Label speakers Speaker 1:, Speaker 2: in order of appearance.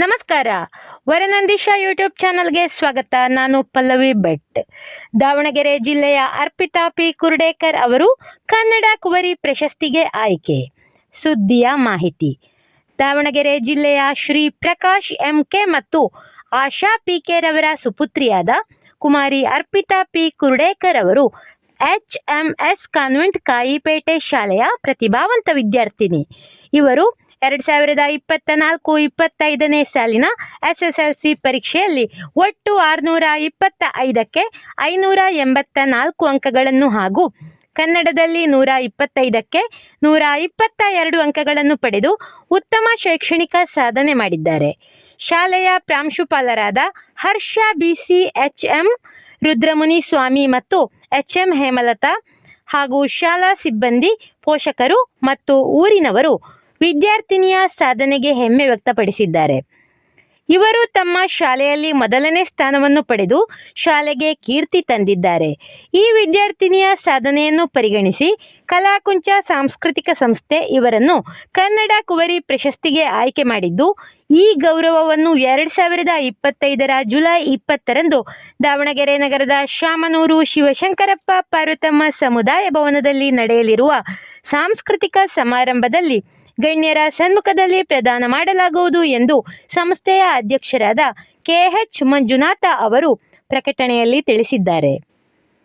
Speaker 1: ನಮಸ್ಕಾರ. ವರನಂದೀಶ ಯೂಟ್ಯೂಬ್ ಚಾನಲ್ಗೆ ಸ್ವಾಗತ. ನಾನು ಪಲ್ಲವಿ ಭಟ್. ದಾವಣಗೆರೆ ಜಿಲ್ಲೆಯ ಅರ್ಪಿತಾ ಪಿ. ಕುರ್ಡೇಕರ್ ಅವರು ಕನ್ನಡ ಕುವರಿ ಪ್ರಶಸ್ತಿಗೆ ಆಯ್ಕೆ. ಸುದ್ದಿಯ ಮಾಹಿತಿ. ದಾವಣಗೆರೆ ಜಿಲ್ಲೆಯ ಶ್ರೀ ಪ್ರಕಾಶ್ ಎಂ ಕೆ ಮತ್ತು ಆಶಾ ಪಿ ಕೆ ರವರ ಸುಪುತ್ರಿಯಾದ ಕುಮಾರಿ ಅರ್ಪಿತಾ ಪಿ. ಕುರ್ಡೇಕರ್ ಅವರು H M S convent Kaipete ಶಾಲೆಯ ಪ್ರತಿಭಾವಂತ ವಿದ್ಯಾರ್ಥಿನಿ. ಇವರು ಎರಡು ಸಾವಿರದ ಇಪ್ಪತ್ತ ನಾಲ್ಕು ಇಪ್ಪತ್ತೈದನೇ ಸಾಲಿನ ಎಸ್ ಎಸ್ ಎಲ್ ಸಿ ಪರೀಕ್ಷೆಯಲ್ಲಿ ಒಟ್ಟು ಆರುನೂರ ಇಪ್ಪತ್ತ ಐದಕ್ಕೆ ಐನೂರ ಎಂಬತ್ತ ನಾಲ್ಕು ಅಂಕಗಳನ್ನು ಹಾಗೂ ಕನ್ನಡದಲ್ಲಿ ನೂರ ಇಪ್ಪತ್ತೈದಕ್ಕೆ ನೂರ ಇಪ್ಪತ್ತ ಎರಡು ಅಂಕಗಳನ್ನು ಪಡೆದು ಉತ್ತಮ ಶೈಕ್ಷಣಿಕ ಸಾಧನೆ ಮಾಡಿದ್ದಾರೆ. ಶಾಲೆಯ ಪ್ರಾಂಶುಪಾಲರಾದ Harsha B C H M Rudramuni Swamy ಮತ್ತು ಎಚ್ ಎಂ ಹೇಮಲತಾ ಹಾಗೂ ಶಾಲಾ ಸಿಬ್ಬಂದಿ ಪೋಷಕರು ಮತ್ತು ಊರಿನವರು ವಿದ್ಯಾರ್ಥಿನಿಯ ಸಾಧನೆಗೆ ಹೆಮ್ಮೆ ವ್ಯಕ್ತಪಡಿಸಿದ್ದಾರೆ. ಇವರು ತಮ್ಮ ಶಾಲೆಯಲ್ಲಿ ಮೊದಲನೇ ಸ್ಥಾನವನ್ನು ಪಡೆದು ಶಾಲೆಗೆ ಕೀರ್ತಿ ತಂದಿದ್ದಾರೆ. ಈ ವಿದ್ಯಾರ್ಥಿನಿಯ ಸಾಧನೆಯನ್ನು ಪರಿಗಣಿಸಿ ಕಲಾಕುಂಚ ಸಾಂಸ್ಕೃತಿಕ ಸಂಸ್ಥೆ ಇವರನ್ನು ಕನ್ನಡ ಕುವರಿ ಪ್ರಶಸ್ತಿಗೆ ಆಯ್ಕೆ ಮಾಡಿದ್ದು, ಈ ಗೌರವವನ್ನು ಎರಡು ಸಾವಿರದ ಇಪ್ಪತ್ತೈದರ ಜುಲೈ ಇಪ್ಪತ್ತರಂದು ದಾವಣಗೆರೆ ನಗರದ ಶಾಮನೂರು ಶಿವಶಂಕರಪ್ಪ ಪಾರ್ವತಮ್ಮ ಸಮುದಾಯ ಭವನದಲ್ಲಿ ನಡೆಯಲಿರುವ ಸಾಂಸ್ಕೃತಿಕ ಸಮಾರಂಭದಲ್ಲಿ ಗಣ್ಯರ ಸನ್ಮುಖದಲ್ಲಿ ಪ್ರದಾನ ಮಾಡಲಾಗುವುದು ಎಂದು ಸಂಸ್ಥೆಯ ಅಧ್ಯಕ್ಷರಾದ ಕೆಎಚ್ ಮಂಜುನಾಥ ಅವರು ಪ್ರಕಟಣೆಯಲ್ಲಿ ತಿಳಿಸಿದ್ದಾರೆ.